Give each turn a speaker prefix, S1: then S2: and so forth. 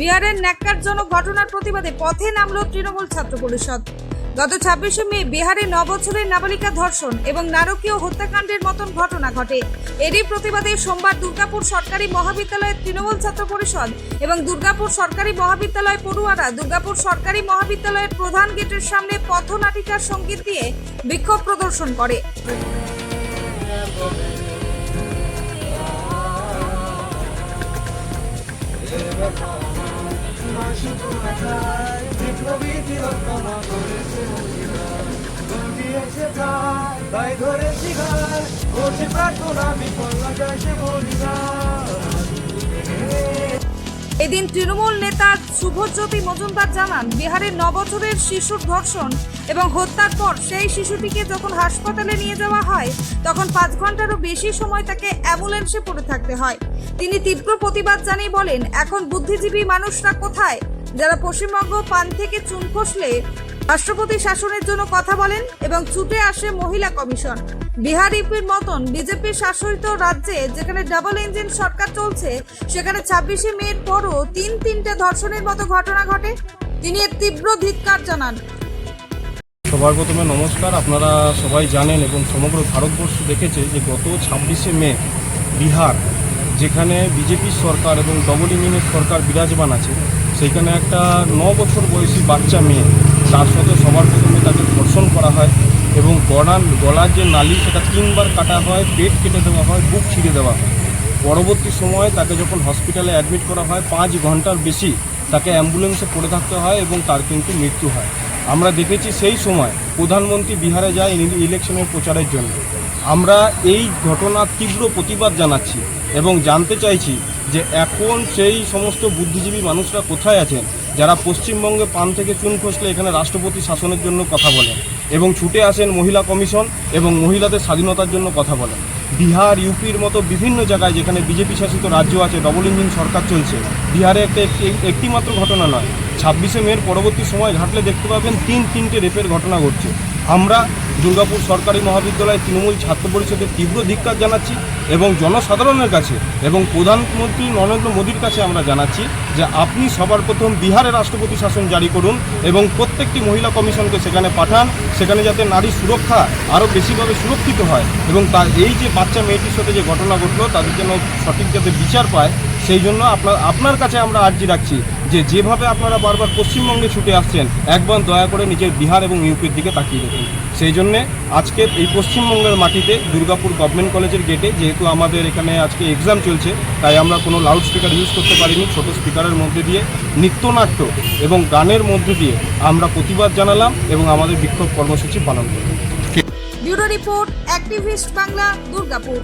S1: বিহারের ন্যাক্কারজনক ঘটনার প্রতিবাদে পথে নামল তৃণমূল ছাত্র পরিষদ। গত ছাব্বিশে মে বিহারে ন বছরের নাবালিকা ধর্ষণ এবং নারকীয় হত্যাকাণ্ডের মতন ঘটনা ঘটে। এরই প্রতিবাদে সোমবার দুর্গাপুর সরকারি মহাবিদ্যালয়ের তৃণমূল ছাত্র পরিষদ এবং দুর্গাপুর সরকারি মহাবিদ্যালয় পড়ুয়ারা দুর্গাপুর সরকারি মহাবিদ্যালয়ের প্রধান গেটের সামনে পথনাটিকার সংগীত দিয়ে বিক্ষোভ প্রদর্শন করে।
S2: তাই ধরেছি ঘর করছি প্রার্থনা
S1: এদিন তৃণমূল নেতা শুভজ্যোতি মজুমদার জানান, বিহারের নবছরের শিশুর ধর্ষণ এবং হত্যার পর সেই শিশুটিকে যখন হাসপাতালে নিয়ে যাওয়া হয়, তখন পাঁচ ঘন্টারও বেশি সময় তাকে অ্যাম্বুলেন্সে পড়ে থাকতে হয়। তিনি তীব্র প্রতিবাদ জানিয়ে বলেন, এখন বুদ্ধিজীবী মানুষরা কোথায়? যারা পশ্চিমবঙ্গ পান থেকে চুন খসলে রাষ্ট্রপতি শাসনের জন্য কথা বলেন এবং ছুটে আসে মহিলা কমিশন। বিহার ইউপির মতন বিজেপি শাসিত রাজ্যে যেখানে ডাবল ইঞ্জিন সরকার চলছে, সেখানে ছাব্বিশে মের পরও তিন তিনটে ধর্ষণের মতো ঘটনা ঘটে। তিনি এর তীব্র ধিক্কার জানান।
S3: সবার প্রথমে নমস্কার। আপনারা সবাই জানেন এবং সমগ্র ভারতবর্ষ দেখেছে যে গত ছাব্বিশে মে বিহার, যেখানে বিজেপির সরকার এবং ডবল ইঞ্জিনের সরকার বিরাজমান আছে, সেইখানে একটা ন বছর বয়সী বাচ্চা মেয়ে তার সাথে সবার প্রথমে তাকে ধর্ষণ করা হয় এবং গলার গলার যে নালি, সেটা তিনবার কাটা হয়, পেট কেটে দেওয়া হয়, বুক ছিঁড়ে দেওয়া হয়। পরবর্তী সময়ে তাকে যখন হসপিটালে অ্যাডমিট করা হয়, পাঁচ ঘণ্টার বেশি তাকে অ্যাম্বুলেন্সে পড়ে থাকতে হয় এবং তার কিন্তু মৃত্যু হয়। আমরা দেখেছি সেই সময় প্রধানমন্ত্রী বিহারে যায় ইলে- ইলেকশনের প্রচারের জন্য। আমরা এই ঘটনার তীব্র প্রতিবাদ জানাচ্ছি এবং জানতে চাইছি যে এখন সেই সমস্ত বুদ্ধিজীবী মানুষরা কোথায় আছেন? যারা পশ্চিমবঙ্গে পান থেকে চুন খসলে এখানে রাষ্ট্রপতি শাসনের জন্য কথা বলেন এবং ছুটে আসেন মহিলা কমিশন এবং মহিলাদের স্বাধীনতার জন্য কথা বলেন। বিহার, ইউপির মতো বিভিন্ন জায়গায় যেখানে বিজেপি শাসিত রাজ্য আছে, ডবল ইঞ্জিন সরকার চলছে, বিহারে একটা একটি মাত্র ঘটনা নয়। ছাব্বিশে মের পরবর্তী সময় ঘাটলে দেখতে পাবেন তিন, তিনটে রেপের ঘটনা ঘটছে। আমরা দুর্গাপুর সরকারি মহাবিদ্যালয় তৃণমূল ছাত্র পরিষদের তীব্র ধিক্কার জানাচ্ছি এবং জনসাধারণের কাছে এবং প্রধানমন্ত্রী নরেন্দ্র মোদীর কাছে আমরা জানাচ্ছি যে আপনি সবার প্রথম বিহারে রাষ্ট্রপতি শাসন জারি করুন এবং প্রত্যেকটি মহিলা কমিশনকে সেখানে পাঠান, সেখানে যাতে নারী সুরক্ষা আরও বেশিভাবে সুরক্ষিত হয় এবং তার এই যে বাচ্চা মেয়েটির সাথে যে ঘটনা ঘটলো, তাদের যেন সঠিক যাতে বিচার পায়, সেই জন্য আপনার আপনার কাছে আমরা আর্জি রাখছি। যে যেভাবে আপনারা বারবার পশ্চিমবঙ্গে ছুটে আসছেন, একবার দয়া করে নিজের বিহার এবং ইউপির দিকে তাকিয়ে দেখুন। সেই জন্যে আজকে এই পশ্চিমবঙ্গের মাটিতে দুর্গাপুর গভর্নমেন্ট কলেজের গেটে যেহেতু আমাদের এখানে আজকে এক্সাম চলছে, তাই আমরা কোনো লাউড স্পিকার ইউজ করতে পারিনি, ছোট স্পিকারের মধ্যে দিয়ে নৃত্যনাট্য এবং গানের মধ্যে দিয়ে আমরা প্রতিবাদ জানালাম এবং আমাদের বিক্ষোভ কর্মসূচি পালন করলাম।
S1: Bureau report activist Bangla Durgapur.